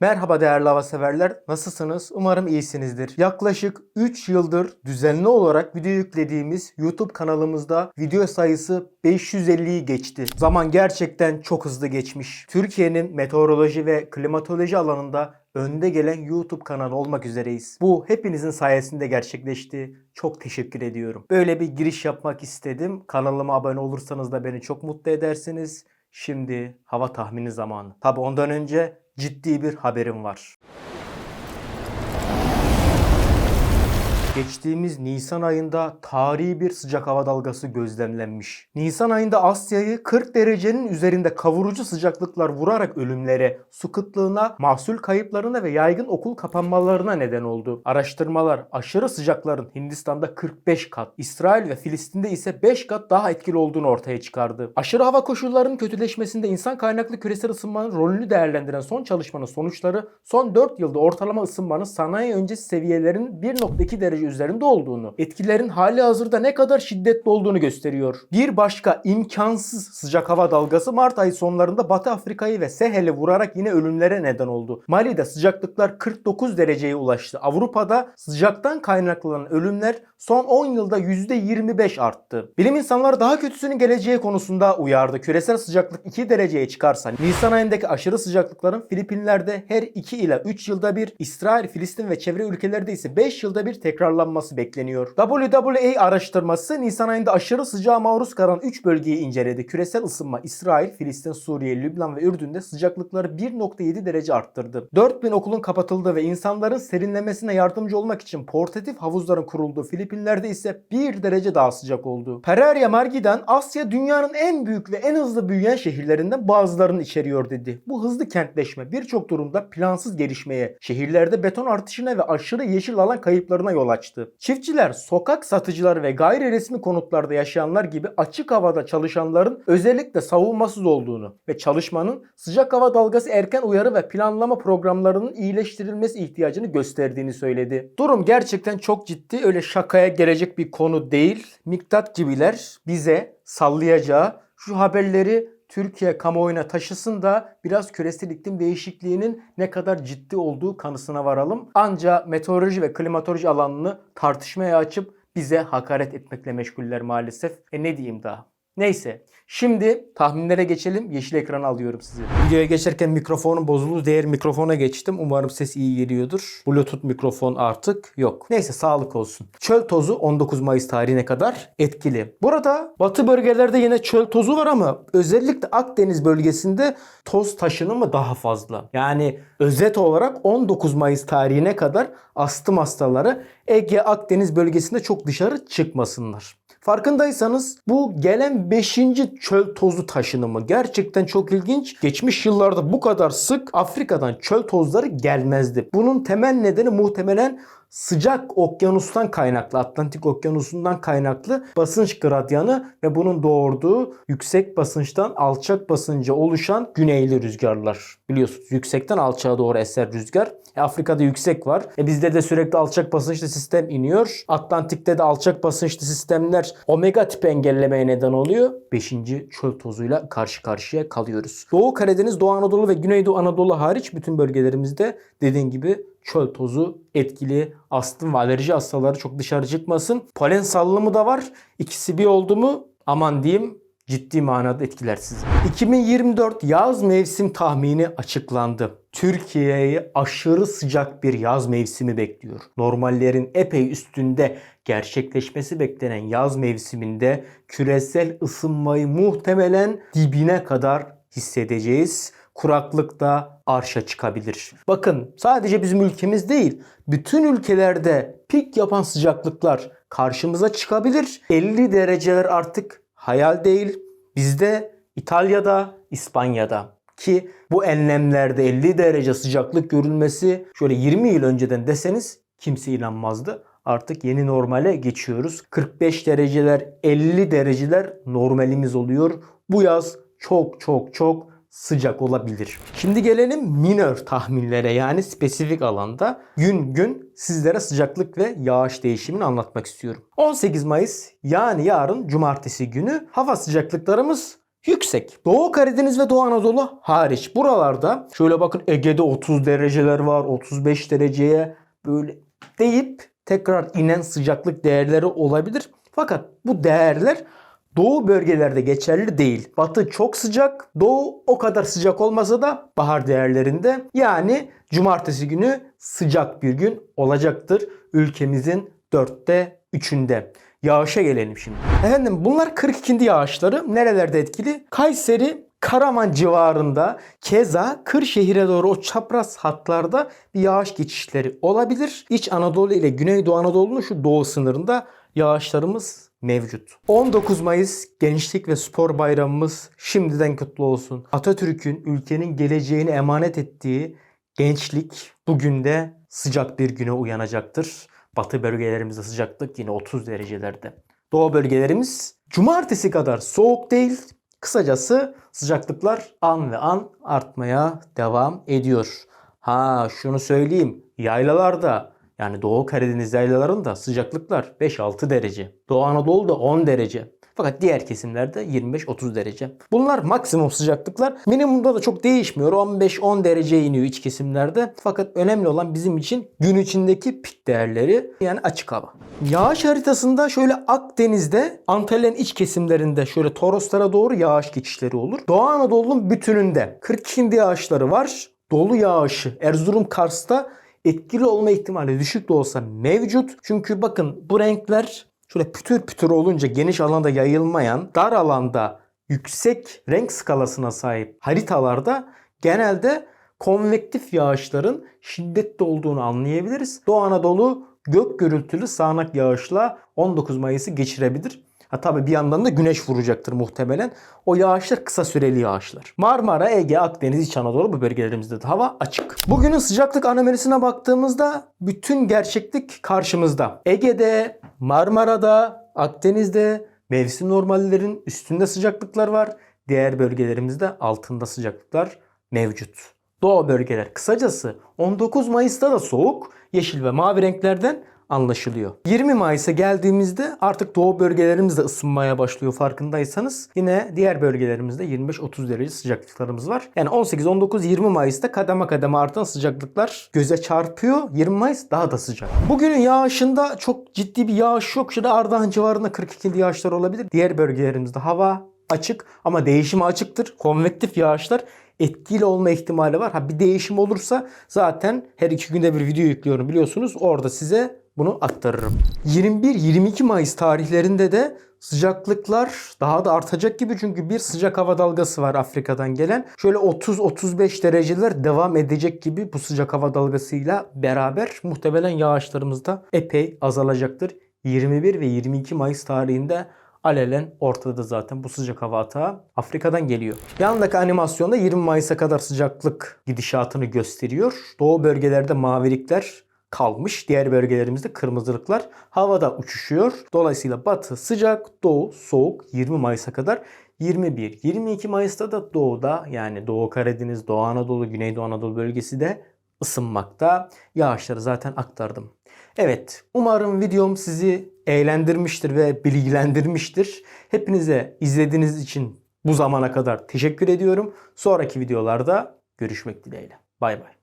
Merhaba değerli hava severler. Nasılsınız? Umarım iyisinizdir. Yaklaşık 3 yıldır düzenli olarak video yüklediğimiz YouTube kanalımızda video sayısı 550'yi geçti. Zaman gerçekten çok hızlı geçmiş. Türkiye'nin meteoroloji ve klimatoloji alanında önde gelen YouTube kanalı olmak üzereyiz. Bu hepinizin sayesinde gerçekleşti. Çok teşekkür ediyorum. Böyle bir giriş yapmak istedim. Kanalıma abone olursanız da beni çok mutlu edersiniz. Şimdi hava tahmini zamanı. Tabi ondan önce ciddi bir haberim var. Geçtiğimiz Nisan ayında tarihi bir sıcak hava dalgası gözlemlenmiş. Nisan ayında Asya'yı 40 derecenin üzerinde kavurucu sıcaklıklar vurarak ölümlere, su kıtlığına, mahsul kayıplarına ve yaygın okul kapanmalarına neden oldu. Araştırmalar aşırı sıcakların Hindistan'da 45 kat, İsrail ve Filistin'de ise 5 kat daha etkili olduğunu ortaya çıkardı. Aşırı hava koşullarının kötüleşmesinde insan kaynaklı küresel ısınmanın rolünü değerlendiren son çalışmanın sonuçları son 4 yılda ortalama ısınmanın sanayi öncesi seviyelerin 1.2 derece üzerinde olduğunu, etkilerin hali hazırda ne kadar şiddetli olduğunu gösteriyor. Bir başka imkansız sıcak hava dalgası Mart ayı sonlarında Batı Afrika'yı ve Sehel'i vurarak yine ölümlere neden oldu. Mali'de sıcaklıklar 49 dereceye ulaştı. Avrupa'da sıcaktan kaynaklanan ölümler son 10 yılda %25 arttı. Bilim insanları daha kötüsünün geleceği konusunda uyardı. Küresel sıcaklık 2 dereceye çıkarsa Nisan ayındaki aşırı sıcaklıkların Filipinler'de her 2 ila 3 yılda bir, İsrail, Filistin ve çevre ülkelerde ise 5 yılda bir tekrarlanması bekleniyor. WWA araştırması Nisan ayında aşırı sıcağa maruz kalan 3 bölgeyi inceledi. Küresel ısınma İsrail, Filistin, Suriye, Lübnan ve Ürdün'de sıcaklıkları 1.7 derece arttırdı. 4000 okulun kapatıldığı ve insanların serinlemesine yardımcı olmak için portatif havuzların kurulduğu Filipinler'de ise 1 derece daha sıcak oldu. Pereira Margi'den Asya dünyanın en büyük ve en hızlı büyüyen şehirlerinden bazılarını içeriyor dedi. Bu hızlı kentleşme birçok durumda plansız gelişmeye, şehirlerde beton artışına ve aşırı yeşil alan kayıplarına yol açtı. Çiftçiler, sokak satıcıları ve gayri resmi konutlarda yaşayanlar gibi açık havada çalışanların özellikle savunmasız olduğunu ve çalışmanın sıcak hava dalgası erken uyarı ve planlama programlarının iyileştirilmesi ihtiyacını gösterdiğini söyledi. Durum gerçekten çok ciddi öyle şakaya gelecek bir konu değil. Miktat gibiler bize sallayacağı şu haberleri Türkiye kamuoyuna taşısın da biraz küresel iklim değişikliğinin ne kadar ciddi olduğu kanısına varalım. Anca meteoroloji ve klimatoloji alanını tartışmaya açıp bize hakaret etmekle meşguller maalesef. E ne diyeyim daha? Neyse. Şimdi tahminlere geçelim. Yeşil ekranı alıyorum sizi. Videoya geçerken mikrofonum bozuldu. Diğer mikrofona geçtim. Umarım ses iyi geliyordur. Bluetooth mikrofon artık yok. Neyse sağlık olsun. Çöl tozu 19 Mayıs tarihine kadar etkili. Burada batı bölgelerde yine çöl tozu var ama özellikle Akdeniz bölgesinde toz taşınımı daha fazla. Yani özet olarak 19 Mayıs tarihine kadar astım hastaları Ege Akdeniz bölgesinde çok dışarı çıkmasınlar. Farkındaysanız bu gelen 5. çöl tozu taşınımı gerçekten çok ilginç. Geçmiş yıllarda bu kadar sık Afrika'dan çöl tozları gelmezdi. Bunun temel nedeni muhtemelen sıcak okyanustan kaynaklı, Atlantik okyanusundan kaynaklı basınç gradyanı ve bunun doğurduğu yüksek basınçtan alçak basınca oluşan güneyli rüzgarlar. Biliyorsunuz yüksekten alçağa doğru eser rüzgar. E, Afrika'da yüksek var. E, bizde de sürekli alçak basınçlı sistem iniyor. Atlantik'te de alçak basınçlı sistemler omega tip engellemeye neden oluyor. 5. çöl tozuyla karşı karşıya kalıyoruz. Doğu Karadeniz, Doğu Anadolu ve Güneydoğu Anadolu hariç bütün bölgelerimizde dediğim gibi çöl tozu etkili. Astım ve alerji hastaları çok dışarı çıkmasın. Polen salınımı da var. İkisi bir oldu mu aman diyeyim ciddi manada etkiler sizi. 2024 yaz mevsim tahmini açıklandı. Türkiye'yi aşırı sıcak bir yaz mevsimi bekliyor. Normallerin epey üstünde gerçekleşmesi beklenen yaz mevsiminde küresel ısınmayı muhtemelen dibine kadar hissedeceğiz. Kuraklık da arşa çıkabilir. Bakın sadece bizim ülkemiz değil, bütün ülkelerde pik yapan sıcaklıklar karşımıza çıkabilir. 50 dereceler artık hayal değil. Bizde İtalya'da, İspanya'da ki bu enlemlerde 50 derece sıcaklık görülmesi şöyle 20 yıl önceden deseniz kimse inanmazdı. Artık yeni normale geçiyoruz. 45 dereceler, 50 dereceler normalimiz oluyor. Bu yaz çok çok çok sıcak olabilir. Şimdi gelelim minor tahminlere yani spesifik alanda gün gün sizlere sıcaklık ve yağış değişimini anlatmak istiyorum. 18 Mayıs yani yarın cumartesi günü hava sıcaklıklarımız yüksek. Doğu Karadeniz ve Doğu Anadolu hariç. Buralarda şöyle bakın Ege'de 30 dereceler var. 35 dereceye böyle deyip tekrar inen sıcaklık değerleri olabilir. Fakat bu değerler Doğu bölgelerde geçerli değil. Batı çok sıcak, doğu o kadar sıcak olmasa da bahar değerlerinde. Yani cumartesi günü sıcak bir gün olacaktır ülkemizin dörtte üçünde. Yağışa gelelim şimdi. Efendim bunlar 42. yağışları nerelerde etkili? Kayseri, Karaman civarında keza Kırşehir'e doğru o çapraz hatlarda bir yağış geçişleri olabilir. İç Anadolu ile Güneydoğu Anadolu'nun şu doğu sınırında yağışlarımız mevcut. 19 Mayıs Gençlik ve Spor Bayramımız şimdiden kutlu olsun. Atatürk'ün ülkenin geleceğini emanet ettiği gençlik bugün de sıcak bir güne uyanacaktır. Batı bölgelerimizde sıcaklık yine 30 derecelerde. Doğu bölgelerimiz cumartesi kadar soğuk değil. Kısacası sıcaklıklar an ve an artmaya devam ediyor. Ha şunu söyleyeyim. Yaylalarda yani Doğu Karadeniz yaylalarında sıcaklıklar 5-6 derece. Doğu Anadolu'da 10 derece. Fakat diğer kesimlerde 25-30 derece. Bunlar maksimum sıcaklıklar. Minimumda da çok değişmiyor. 15-10 dereceye iniyor iç kesimlerde. Fakat önemli olan bizim için gün içindeki pik değerleri yani açık hava. Yağış haritasında şöyle Akdeniz'de Antalya'nın iç kesimlerinde şöyle Toroslara doğru yağış geçişleri olur. Doğu Anadolu'nun bütününde 42 yağışları var. Dolu yağışı Erzurum Kars'ta etkili olma ihtimali düşük de olsa mevcut. Çünkü bakın bu renkler şöyle pütür pütür olunca geniş alanda yayılmayan, dar alanda yüksek renk skalasına sahip haritalarda genelde konvektif yağışların şiddetli olduğunu anlayabiliriz. Doğu Anadolu gök gürültülü sağanak yağışla 19 Mayıs'ı geçirebilir. Ha tabii bir yandan da güneş vuracaktır muhtemelen. O yağışlar kısa süreli yağışlar. Marmara, Ege, Akdeniz, İç Anadolu bu bölgelerimizde de hava açık. Bugünün sıcaklık anomalisine baktığımızda bütün gerçeklik karşımızda. Ege'de, Marmara'da, Akdeniz'de mevsim normallerin üstünde sıcaklıklar var. Diğer bölgelerimizde altında sıcaklıklar mevcut. Doğu bölgeler kısacası 19 Mayıs'ta da soğuk, yeşil ve mavi renklerden anlaşılıyor. 20 Mayıs'a geldiğimizde artık doğu bölgelerimizde ısınmaya başlıyor farkındaysanız. Yine diğer bölgelerimizde 25-30 derece sıcaklıklarımız var. Yani 18, 19, 20 Mayıs'ta kademe kademe artan sıcaklıklar göze çarpıyor. 20 Mayıs daha da sıcak. Bugünün yağışında çok ciddi bir yağış yok. Şurada Ardahan civarında 42 yağışlar olabilir. Diğer bölgelerimizde hava açık ama değişime açıktır. Konvektif yağışlar etkili olma ihtimali var. Ha bir değişim olursa zaten her iki günde bir video yüklüyorum biliyorsunuz. Orada size bunu aktarırım. 21-22 Mayıs tarihlerinde de sıcaklıklar daha da artacak gibi çünkü bir sıcak hava dalgası var Afrika'dan gelen. Şöyle 30-35 dereceler devam edecek gibi bu sıcak hava dalgasıyla beraber muhtemelen yağışlarımız da epey azalacaktır. 21 ve 22 Mayıs tarihinde alelen ortada zaten bu sıcak hava atağı Afrika'dan geliyor. Yandaki animasyonda 20 Mayıs'a kadar sıcaklık gidişatını gösteriyor. Doğu bölgelerde mavilikler kalmış. Diğer bölgelerimizde kırmızılıklar havada uçuşuyor. Dolayısıyla batı sıcak, doğu soğuk 20 Mayıs'a kadar. 21, 22 Mayıs'ta da doğuda yani Doğu Karadeniz, Doğu Anadolu, Güneydoğu Anadolu bölgesi de ısınmakta. Yağışları zaten aktardım. Evet, umarım videom sizi eğlendirmiştir ve bilgilendirmiştir. Hepinize izlediğiniz için bu zamana kadar teşekkür ediyorum. Sonraki videolarda görüşmek dileğiyle. Bay bay.